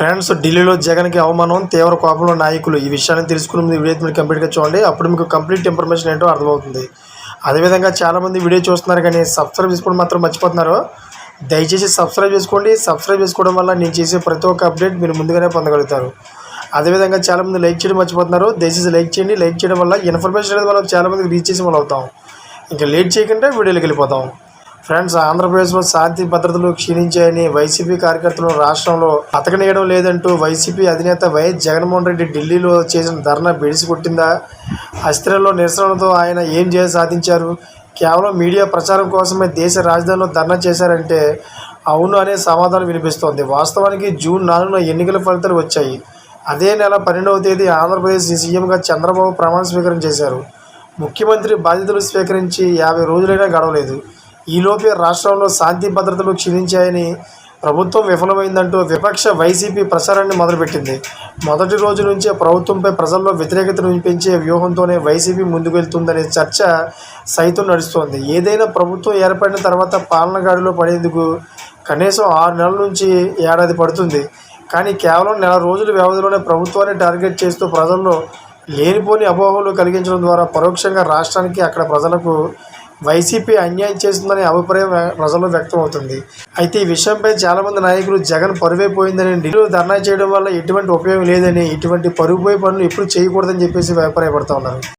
Friends ఢిల్లీలో జగన్కి అవమానం తీవ్ర కోపంలో నాయకులు. ఈ విషయాన్ని తెలుసుకుని ముందు వీడియో మీరు కంప్లీట్గా చూడండి. అప్పుడు మీకు కంప్లీట్ ఇన్ఫర్మేషన్ ఏంటో అర్థమవుతుంది. అదేవిధంగా చాలామంది వీడియో చూస్తున్నారు కానీ సబ్స్క్రైబ్ చేసుకోవడం మాత్రం మర్చిపోతున్నారు. దయచేసి సబ్స్క్రైబ్ చేసుకోండి. సబ్స్క్రైబ్ చేసుకోవడం వల్ల నేను చేసే ప్రతి ఒక్క అప్డేట్ మీరు ముందుగానే పొందగలుగుతారు. అదేవిధంగా చాలామంది లైక్ చేయడం మర్చిపోతున్నారు. దయచేసి లైక్ చేయండి. లైక్ చేయడం వల్ల ఇన్ఫర్మేషన్ అనేది మనం చాలామందికి రీచ్ చేసి మనం అవుతాం. ఇంకా లేట్ చేయకుండా వీడియోలోకి వెళ్ళిపోతాం. ఫ్రెండ్స్ ఆంధ్రప్రదేశ్లో శాంతి భద్రతలు క్షీణించాయని వైసీపీ కార్యకర్తలు రాష్ట్రంలో అతకనేయడం లేదంటూ వైసీపీ అధినేత వైఎస్ జగన్మోహన్ రెడ్డి ఢిల్లీలో చేసిన ధర్నా బెడిసి కొట్టిందా అస్థిరలో నిరసనలతో ఆయన ఏం చేయ సాధించారు? కేవలం మీడియా ప్రచారం కోసమే దేశ రాజధానిలో ధర్నా చేశారంటే అవును అనే సమాధానం వినిపిస్తోంది. వాస్తవానికి జూన్ నాలుగున ఎన్నికల ఫలితాలు వచ్చాయి. అదే నెల పన్నెండవ తేదీ ఆంధ్రప్రదేశ్ సీఎంగా చంద్రబాబు ప్రమాణ స్వీకారం చేశారు. ముఖ్యమంత్రి బాధ్యతలు స్వీకరించి యాభై రోజులైనా గడవలేదు. ఈలోపే రాష్ట్రంలో శాంతి భద్రతలు క్షీణించాయని ప్రభుత్వం విఫలమైందంటూ విపక్ష వైసీపీ ప్రచారాన్ని మొదలుపెట్టింది. మొదటి రోజు నుంచే ప్రభుత్వంపై ప్రజల్లో వ్యతిరేకతను పెంచే వ్యూహంతోనే వైసీపీ ముందుకు వెళ్తుందనే చర్చ సైతం నడుస్తోంది. ఏదైనా ప్రభుత్వం ఏర్పడిన తర్వాత పాలనగాడిలో పడేందుకు కనీసం ఆరు నెలల నుంచి ఏడాది పడుతుంది. కానీ కేవలం నెల రోజుల వ్యవధిలోనే ప్రభుత్వాన్ని టార్గెట్ చేస్తూ ప్రజల్లో లేనిపోని అపోహలు కలిగించడం ద్వారా పరోక్షంగా రాష్ట్రానికి అక్కడ ప్రజలకు వైసీపీ అన్యాయం చేస్తుందనే అభిప్రాయం ప్రజల్లో వ్యక్తమవుతుంది. అయితే ఈ విషయంపై చాలామంది నాయకులు జగన్ పరువే పోయిందని ఢిల్లీలో ధర్నా చేయడం వల్ల ఎటువంటి ఉపయోగం లేదని ఇటువంటి పరుగుపోయే పనులు ఎప్పుడు చేయకూడదని చెప్పేసి అభిప్రాయపడుతూ ఉన్నారు.